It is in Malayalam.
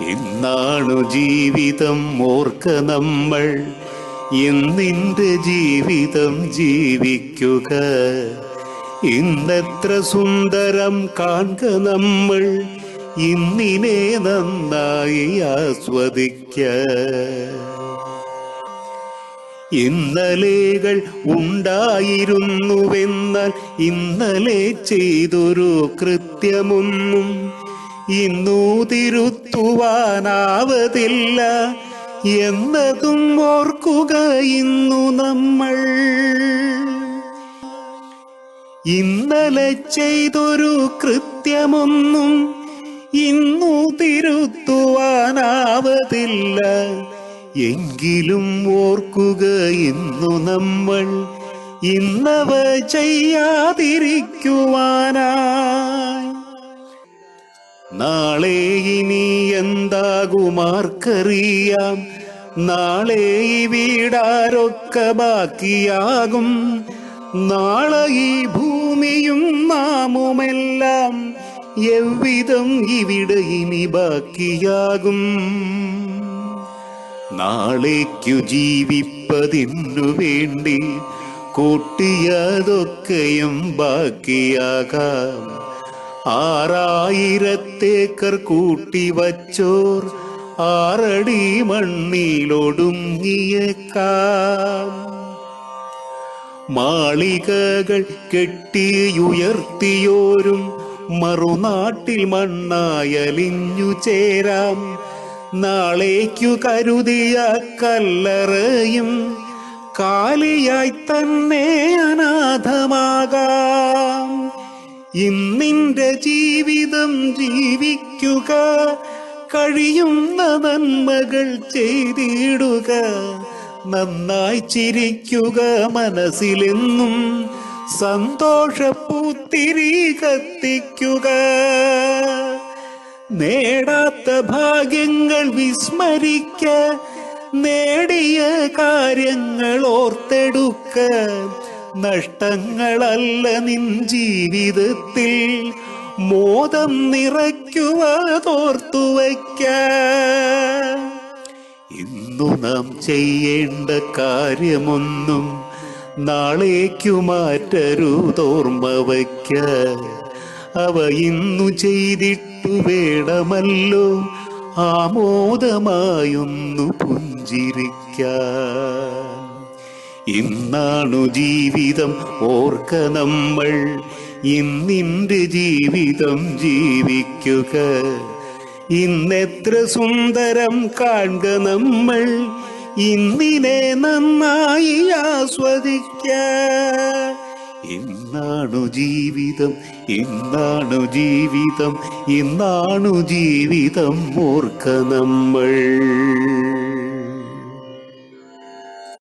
ഇന്നാണു ജീവിതം ഓർക്ക നമ്മൾ. ഇന്നിന്റെ ജീവിതം ജീവിക്കുക. ഇന്നെത്ര സുന്ദരം കാണുക നമ്മൾ. ഇന്നിനെ നന്നായി ആസ്വദിക്ക. ഇന്നലെകൾ ഉണ്ടായിരുന്നുവെന്നാൽ ഇന്നലെ ചെയ്തൊരു കൃത്യമൊന്നും ഇന്നു തിരുത്തുവാനാവതില്ല എന്നതും ഓർക്കുക ഇന്നു നമ്മൾ. ഇന്നലെ ചെയ്തൊരു കൃത്യമൊന്നും ഇന്നു തിരുത്തുവാനാവതില്ല. എങ്കിലും ഓർക്കുക ഇന്നു നമ്മൾ. ഇന്നവ ചെയ്യാതിരിക്കുവാനായി നാളെ ഇനി എന്താകുമാർക്കറിയാം? നാളെ ഈ വീടാരൊക്കെ ബാക്കിയാകും. നാളെ ഈ ഭൂമിയും നാമുമെല്ലാം എവ്വിധം ഇവിടെ ഇനി ബാക്കിയാകും? നാളേക്കു ജീവിപ്പതിനു വേണ്ടി കൂട്ടിയതൊക്കെയും ബാക്കിയാകാം. ആറായിരത്തേക്കർ കൂട്ടി വച്ചോർ ആറടി മണ്ണിലൊടുങ്ങിയേക്കാം. മാളികകൾ കെട്ടിയുയർത്തിയോരും മറുനാട്ടിൽ മണ്ണായലിഞ്ഞു ചേരാം. നാളേക്കു കരുതിയ കല്ലറയും കാലിയായി തന്നെ അനാഥമാകാം. ഇന്നിന്റെ ജീവിതം ജീവിക്കുക. കഴിയുന്ന നന്മകൾ ചെയ്തിടുക. നന്നായി ചിരിക്കുക മനസ്സിലെന്നും സന്തോഷപ്പൂത്തിരി കത്തിക്കുക. നേടാത്ത ഭാഗ്യങ്ങൾ വിസ്മരിക്ക. നേടിയ കാര്യങ്ങൾ ഓർത്തെടുക്ക. നഷ്ടങ്ങളല്ല നിൻ ജീവിതത്തിൽ. മോദം നിറയ്ക്കുവതോർത്തു വയ്ക്ക ഇന്നു നാം ചെയ്യേണ്ട കാര്യമൊന്നും നാളേക്കു മാറ്റരുതോർമ്മ വയ്ക്ക അവ ഇന്നു ചെയ്തിട്ടു വേണമല്ലോ ആമോദമായൊന്നു പുഞ്ചിരിക്കാൻ. ഇന്നാണു ജീവിതം ഓർക്ക നമ്മൾ. ഇന്നിന്റെ ജീവിതം ജീവിക്കുക. ഇന്നെത്ര സുന്ദരം കാണുക നമ്മൾ. ഇന്നിനെ നന്നായി ആസ്വദിക്ക. ഇന്നാണു ജീവിതം ഇന്നാണു ജീവിതം ഇന്നാണു ജീവിതം ഓർക്ക നമ്മൾ.